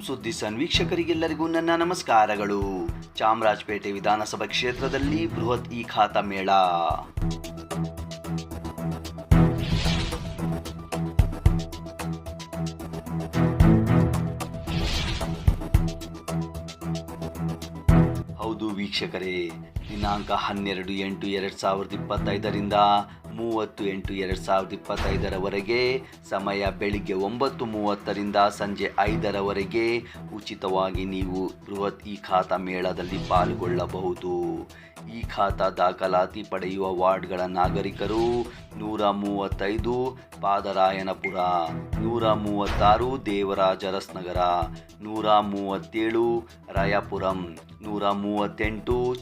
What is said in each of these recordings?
ಸುದ್ದಿ ಸನ್ ವೀಕ್ಷಕರಿಗೆಲ್ಲರಿಗೂ ನನ್ನ ನಮಸ್ಕಾರಗಳು. ಚಾಮರಾಜಪೇಟೆ ವಿಧಾನಸಭಾ ಕ್ಷೇತ್ರದಲ್ಲಿ ಬೃಹತ್ ಈ ಖಾತಾ ಮೇಳ. ಹೌದು ವೀಕ್ಷಕರೇ ದಿನಾಂಕ ಹನ್ನೆರಡು ಎಂಟು ಎರಡು ಸಾವಿರದ ಇಪ್ಪತ್ತೈದರಿಂದ ಮೂವತ್ತು ಎಂಟು ಎರಡು ಸಾವಿರದ ಇಪ್ಪತ್ತೈದರವರೆಗೆ, ಸಮಯ ಬೆಳಿಗ್ಗೆ ಒಂಬತ್ತು ಮೂವತ್ತರಿಂದ ಸಂಜೆ ಐದರವರೆಗೆ ಉಚಿತವಾಗಿ ನೀವು ಬೃಹತ್ ಈ ಖಾತಾ ಮೇಳದಲ್ಲಿ ಪಾಲ್ಗೊಳ್ಳಬಹುದು. ಈ ಖಾತಾ ದಾಖಲಾತಿ ಪಡೆಯುವ ವಾರ್ಡ್ಗಳ ನಾಗರಿಕರು ನೂರ ಮೂವತ್ತೈದು ಪಾದರಾಯನಪುರ, ನೂರ ಮೂವತ್ತಾರು ದೇವರಾಜರಸ್ನಗರ, ನೂರ ಮೂವತ್ತೇಳು ರಾಯಪುರಂ, ನೂರ ಮೂವತ್ತೆಂಟು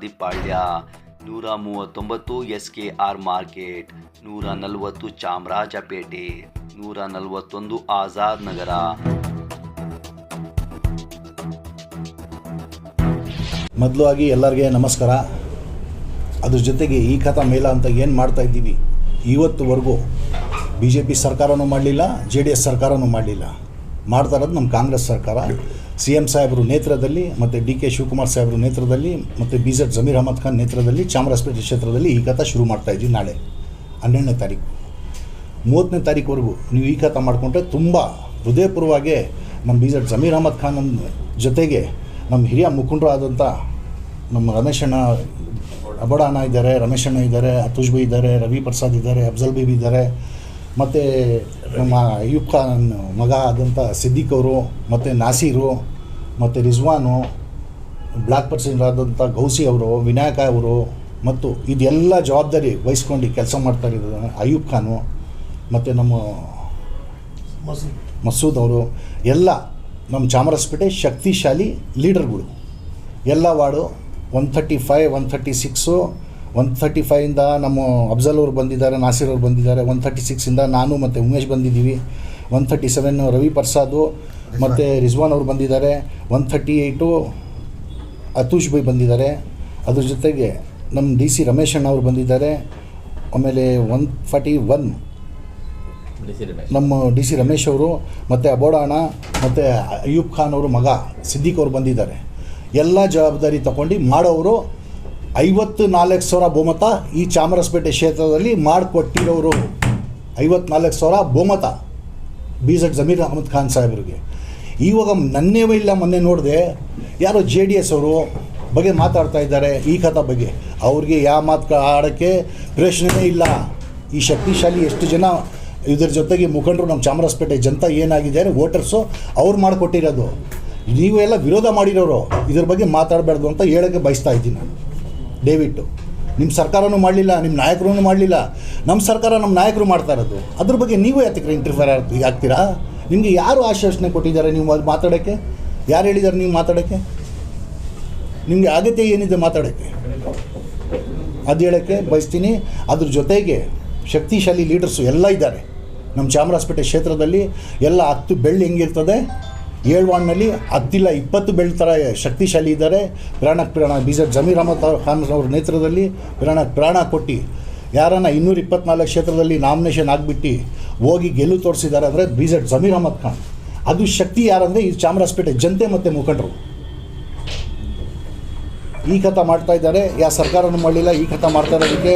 ಚೆಲುವಾದಿಪಾಳ್ಯ ನೂರ ಮೂವತ್ತೊಂಬತ್ತು ಎಸ್ ಕೆ ಆರ್ ಮಾರ್ಕೆಟ್, ನೂರ ನಲವತ್ತು ಚಾಮರಾಜಪೇಟೆ, ನೂರ ನಲವತ್ತೊಂದು ಆಜಾದ್ ನಗರ. ಮೊದಲಾಗಿ ಎಲ್ಲರಿಗೆ ನಮಸ್ಕಾರ. ಅದ್ರ ಜೊತೆಗೆ ಈ ಕಥಾ ಮೇಳ ಅಂತ ಏನು ಮಾಡ್ತಾ ಇದ್ದೀವಿ? ಇವತ್ತುವರೆಗೂ ಬಿ ಜೆ ಪಿ ಸರ್ಕಾರನೂ ಮಾಡಲಿಲ್ಲ, ಜೆ ಡಿ ಎಸ್ ಸರ್ಕಾರನೂ ಮಾಡಲಿಲ್ಲ. ಮಾಡ್ತಾ ಇರೋದು ನಮ್ಮ ಕಾಂಗ್ರೆಸ್ ಸರ್ಕಾರ. ಸಿ ಎಂ ಸಾಹೇಬರು ನೇತೃತ್ವದಲ್ಲಿ ಮತ್ತು ಡಿ ಕೆ ಶಿವಕುಮಾರ್ ಸಾಹೇಬರು ನೇತೃತ್ವದಲ್ಲಿ ಮತ್ತು ಬಿ ಜೆಡ್ ಜಮೀರ್ ಅಹಮದ್ ಖಾನ್ ನೇತೃತ್ವದಲ್ಲಿ ಚಾಮರಾಜಪೇಟೆ ಕ್ಷೇತ್ರದಲ್ಲಿ ಈ ಕಥಾ ಶುರು ಮಾಡ್ತಾ ಇದ್ದೀವಿ ನಾಳೆ, ಹನ್ನೆರಡನೇ ತಾರೀಕು. ಮೂವತ್ತನೇ ತಾರೀಕುವರೆಗೂ ನೀವು ಈ ಕಥಾ ಮಾಡಿಕೊಂಡ್ರೆ ತುಂಬ ಹೃದಯಪೂರ್ವವಾಗಿ ನಮ್ಮ ಬಿ ಜೆಡ್ ಜಮೀರ್ ಅಹಮದ್ ಖಾನ್ ಜೊತೆಗೆ ನಮ್ಮ ಹಿರಿಯ ಮುಖಂಡರು ಆದಂಥ ನಮ್ಮ ರಮೇಶಣ್ಣ ಅಣ್ಣ, ಅಬಡ ಇದ್ದಾರೆ ರಮೇಶಣ್ಣ ಇದ್ದಾರೆ ಅತುಜ್ ಇದ್ದಾರೆ ರವಿ ಪ್ರಸಾದ್ ಇದ್ದಾರೆ, ಅಫ್ಜಲ್ ಬೇಬಿ ಇದ್ದಾರೆ ಮತ್ತು ನಮ್ಮ ಅಯ್ಯೂಬ್ ಖಾನ್ ಮಗ ಆದಂಥ ಸಿದ್ದಿಕ್ ಅವರು, ಮತ್ತು ನಾಸೀರು, ಮತ್ತು ರಿಜ್ವಾನು ಬ್ಲ್ಯಾಕ್ ಪರ್ಸನ್ ಆದಂಥ ಗೌಸಿ ಅವರು, ವಿನಾಯಕ ಅವರು, ಮತ್ತು ಇದೆಲ್ಲ ಜವಾಬ್ದಾರಿ ವಹಿಸ್ಕೊಂಡು ಕೆಲಸ ಮಾಡ್ತಾ ಇದ್ದಾರೆ ಅಯ್ಯೂಬ್ ಖಾನು, ಮತ್ತು ನಮ್ಮ ಮಸೂದ್ ಅವರು, ಎಲ್ಲ ನಮ್ಮ ಚಾಮರಾಜಪೇಟೆ ಶಕ್ತಿಶಾಲಿ ಲೀಡರ್ಗಳು. ಎಲ್ಲ ward one thirty five one thirty six one thirty ಫೈವಿಂದ ನಮ್ಮ ಅಫ್ಜಲ್ ಅವರು ಬಂದಿದ್ದಾರೆ ನಾಸೀರ್ ಅವರು ಬಂದಿದ್ದಾರೆ ಒನ್ ಥರ್ಟಿ ಸಿಕ್ಸಿಂದ ನಾನು ಮತ್ತು ಉಮೇಶ್ ಬಂದಿದ್ದೀವಿ. One thirty seven Ravi Prasad ಮತ್ತು ರಿಜ್ವಾನ್ ಅವರು ಬಂದಿದ್ದಾರೆ. One thirty eight Atush bhai ಬಂದಿದ್ದಾರೆ. ಅದ್ರ ಜೊತೆಗೆ ನಮ್ಮ ಡಿ ಸಿ ರಮೇಶ್ ಅಣ್ಣ ಅವರು ಬಂದಿದ್ದಾರೆ. ಆಮೇಲೆ ಒನ್ ಫಾರ್ಟಿ ಒನ್ ನಮ್ಮ ಡಿ ಸಿ ರಮೇಶ್ ಅವರು ಮತ್ತು ಅಬೋಡ ಅಣ್ಣ ಮತ್ತು ಅಯ್ಯೂಬ್ ಖಾನ್ ಅವರು ಮಗ ಸಿದ್ದಿಕ್ ಅವರು ಬಂದಿದ್ದಾರೆ. ಎಲ್ಲ ಜವಾಬ್ದಾರಿ ತಗೊಂಡು ಮಾಡೋರು ಐವತ್ತು ನಾಲ್ಕು ಸಾವಿರ ಬಹುಮತ ಈ ಚಾಮರಾಜಪೇಟೆ ಕ್ಷೇತ್ರದಲ್ಲಿ ಮಾಡಿಕೊಟ್ಟಿರೋರು. ಐವತ್ನಾಲ್ಕು ಸಾವಿರ ಬಹುಮತ. ಬಿ ಜೆಡ್ ಜಮೀರ್ ಅಹಮದ್ ಖಾನ್ ಸಾಹೇಬ್ರಿಗೆ. ಇವಾಗ ನನ್ನೇ ಇಲ್ಲ ಮೊನ್ನೆ ನೋಡಿದೆ, ಯಾರೋ ಜೆ ಡಿ ಎಸ್ ಅವರು ಬಗ್ಗೆ ಮಾತಾಡ್ತಾ ಇದ್ದಾರೆ ಈ ಕಥಾ ಬಗ್ಗೆ. ಅವ್ರಿಗೆ ಯಾವ ಮಾತು ಆಡೋಕ್ಕೆ ಪ್ರಶ್ನೆನೇ ಇಲ್ಲ. ಈ ಶಕ್ತಿಶಾಲಿ ಎಷ್ಟು ಜನ ಇದ್ರ ಜೊತೆಗೆ ಮುಖಂಡರು ನಮ್ಮ ಚಾಮರಾಜಪೇಟೆ ಜನತಾ ಏನಾಗಿದ್ದಾರೆ ವೋಟರ್ಸು ಅವ್ರು ಮಾಡಿಕೊಟ್ಟಿರೋದು. ನೀವೆಲ್ಲ ವಿರೋಧ ಮಾಡಿರೋರು. ಇದ್ರ ಬಗ್ಗೆ ಮಾತಾಡಬಾರ್ದು ಅಂತ ಹೇಳೋಕ್ಕೆ ಬಯಸ್ತಾ ಇದ್ದೀನಿ ನಾನು. ದಯವಿಟ್ಟು. ನಿಮ್ಮ ಸರ್ಕಾರನೂ ಮಾಡಲಿಲ್ಲ ನಿಮ್ಮ ನಾಯಕರೂ ಮಾಡಲಿಲ್ಲ. ನಮ್ಮ ಸರ್ಕಾರ ನಮ್ಮ ನಾಯಕರು ಮಾಡ್ತಾ ಇರೋದು. ಅದ್ರ ಬಗ್ಗೆ ನೀವು ಯಾತಕ್ಕೆ ಇಂಟರ್ಫೇರ್ ಆಗ್ತೀರಾ? ನಿಮಗೆ ಯಾರು ಆಶ್ವಾಸನೆ ಕೊಟ್ಟಿದ್ದಾರೆ ನೀವು ಅದು ಮಾತಾಡೋಕ್ಕೆ? ಯಾರು ಹೇಳಿದ್ದಾರೆ ನೀವು ಮಾತಾಡೋಕ್ಕೆ? ನಿಮಗೆ ಅಗತ್ಯ ಏನಿದೆ ಮಾತಾಡೋಕ್ಕೆ? ಅದು ಹೇಳೋಕ್ಕೆ ಬಯಸ್ತೀನಿ. ಅದ್ರ ಜೊತೆಗೆ ಶಕ್ತಿಶಾಲಿ ಲೀಡರ್ಸು ಎಲ್ಲ ಇದ್ದಾರೆ. ನಮ್ಮ ಚಾಮರಾಜಪೇಟೆ ಕ್ಷೇತ್ರದಲ್ಲಿ ಎಲ್ಲ ಹತ್ತು ಬೆಳ್ಳಿ ಹೆಂಗಿರ್ತದೆ? ಏಳು ವಾರ್ಡ್ನಲ್ಲಿ ಹತ್ತಿಲ್ಲ, ಇಪ್ಪತ್ತು ಬೆಳ್ಳಿ ಥರ ಶಕ್ತಿಶಾಲಿ ಇದ್ದಾರೆ. ಪ್ರಾಣಕ್ಕೆ ಪ್ರಾಣ, ಬಿ ಜೆ ಜಮೀರ್ ಅಹಮದ್ ಖಾನ್ ಅವ್ರ ನೇತೃತ್ವದಲ್ಲಿ ಪ್ರಾಣಕ್ಕೆ ಪ್ರಾಣ ಕೊಟ್ಟು. ಯಾರನ್ನ ಇನ್ನೂರ ಇಪ್ಪತ್ನಾಲ್ಕು ಕ್ಷೇತ್ರದಲ್ಲಿ ನಾಮಿನೇಷನ್ ಆಗಿಬಿಟ್ಟು, ಹೋಗಿ ಗೆಲುವು ತೋರಿಸಿದ್ದಾರೆ ಅಂದರೆ ಬಿ ಜೆ ಜಮೀರ್ ಅಹಮದ್ ಖಾನ್. ಅದು ಶಕ್ತಿ ಯಾರಂದರೆ ಈ ಚಾಮರಾಜಪೇಟೆ ಜನತೆ ಮತ್ತು ಮುಖಂಡರು. ಈ ಕಥ ಮಾಡ್ತಾ ಇದ್ದಾರೆ. ಯಾವ ಸರ್ಕಾರನೂ ಮಾಡಲಿಲ್ಲ, ಈ ಕಥ ಮಾಡ್ತಾ ಇರೋದಕ್ಕೆ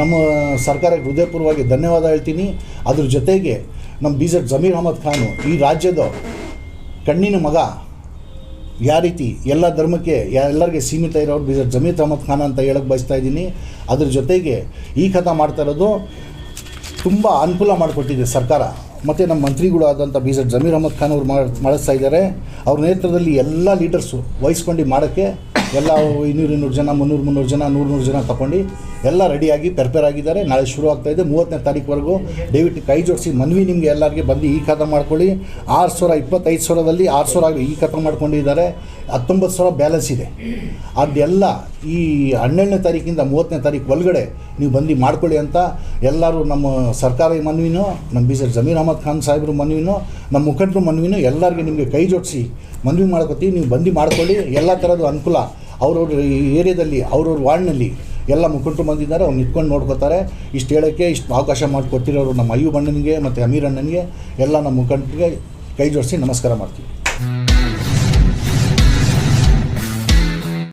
ನಮ್ಮ ಸರ್ಕಾರಕ್ಕೆ ಹೃದಯಪೂರ್ವವಾಗಿ ಧನ್ಯವಾದ ಹೇಳ್ತೀನಿ. ಅದ್ರ ಜೊತೆಗೆ ನಮ್ಮ ಬಿ ಜೆ ಜಮೀರ್ ಅಹಮದ್ ಖಾನು ಈ ರಾಜ್ಯದ ಕಣ್ಣಿನ ಮಗ ಯಾವ ರೀತಿ ಎಲ್ಲ ಧರ್ಮಕ್ಕೆ ಎಲ್ಲರಿಗೆ ಸೀಮಿತ ಇರೋರು ಬಿ ಜೆಡ್ ಜಮೀರ್ ಅಹಮದ್ ಖಾನ್ ಅಂತ ಹೇಳಕ್ಕೆ ಬಯಸ್ತಾ ಇದ್ದೀನಿ. ಅದ್ರ ಜೊತೆಗೆ ಈ ಕಥ ಮಾಡ್ತಾ ಇರೋದು ತುಂಬ ಅನುಕೂಲ ಮಾಡಿಕೊಟ್ಟಿದೆ ಸರ್ಕಾರ. ಮತ್ತು ನಮ್ಮ ಮಂತ್ರಿಗಳು ಆದಂಥ ಬಿ ಜೆಡ್ ಜಮೀರ್ ಅಹಮದ್ ಖಾನ್ ಅವರು ಮಾಡಿ ಮಾಡಿಸ್ತಾ ಇದ್ದಾರೆ. ಅವ್ರ ನೇತೃತ್ವದಲ್ಲಿ ಎಲ್ಲ ಲೀಡರ್ಸು ವಹಿಸ್ಕೊಂಡು ಮಾಡೋಕ್ಕೆ ಎಲ್ಲ ಇನ್ನೂರು ಇನ್ನೂರು ಜನ, ಮುನ್ನೂರು ಮುನ್ನೂರು ಜನ, ನೂರು ನೂರು ಜನ ತಗೊಂಡು ಎಲ್ಲ ರೆಡಿಯಾಗಿ, ಪ್ರಿಪೇರ್ ಆಗಿದ್ದಾರೆ. ನಾಳೆ ಶುರು ಆಗ್ತಾಯಿದೆ ಮೂವತ್ತನೇ ತಾರೀಕುವರೆಗೂ ದಯವಿಟ್ಟು ಕೈ ಜೋಡಿಸಿ. ಮನವಿ ನಿಮಗೆ ಎಲ್ಲರಿಗೆ ಬಂದು ಈ ಖಾತಾ ಮಾಡ್ಕೊಳ್ಳಿ. ಆರು ಸಾವಿರ ಇಪ್ಪತ್ತೈದು ಸಾವಿರದಲ್ಲಿ ಆರು ಸಾವಿರ ಈ ಖಾತಾ ಮಾಡ್ಕೊಂಡಿದ್ದಾರೆ. ಹತ್ತೊಂಬತ್ತು ಸಾವಿರ ಬ್ಯಾಲೆನ್ಸ್ ಇದೆ. ಅದೆಲ್ಲ ಈ ಹನ್ನೆರಡನೇ ತಾರೀಕಿಂದ ಮೂವತ್ತನೇ ತಾರೀಕು ಒಳಗಡೆ ನೀವು ಬಂದು ಮಾಡ್ಕೊಳ್ಳಿ ಅಂತ ಎಲ್ಲರೂ ನಮ್ಮ ಸರ್ಕಾರಿ ಮನವಿನೂ, ನಮ್ಮ ಬಿ ಜಮೀರ್ ಅಹಮದ್ ಖಾನ್ ಸಾಹೇಬ್ರ ಮನವಿನೂ, ನಮ್ಮ ಮುಖಂಡರು ಮನವಿನೂ ಎಲ್ಲರಿಗೆ ನಿಮಗೆ ಕೈ ಜೋಡಿಸಿ ಮನವಿ ಮಾಡ್ಕೊತೀವಿ. ನೀವು ಬಂದು ಮಾಡ್ಕೊಳ್ಳಿ. ಎಲ್ಲ ಥರದ್ದು ಅನುಕೂಲ ಅವ್ರವ್ರ ಏರಿಯಾದಲ್ಲಿ, ಅವ್ರವ್ರ ವಾರ್ಡ್ನಲ್ಲಿ ಎಲ್ಲ ಮುಖಂಡರು ಬಂದಿದ್ದಾರೆ ಅವ್ರು ನಿಂತ್ಕೊಂಡು ನೋಡ್ಕೋತಾರೆ. ಇಷ್ಟು ಹೇಳೋಕ್ಕೆ, ಇಷ್ಟು ಅವಕಾಶ ಮಾಡಿಕೊಟ್ಟಿರೋರು ನಮ್ಮ ಅಯ್ಯು ಅಣ್ಣನಿಗೆ ಮತ್ತು ಅಮೀರ್ ಅಣ್ಣನಿಗೆ, ಎಲ್ಲ ನಮ್ಮ ಮುಖಂಡರಿಗೆ ಕೈ ಜೋಡಿಸಿ ನಮಸ್ಕಾರ ಮಾಡ್ತೀವಿ.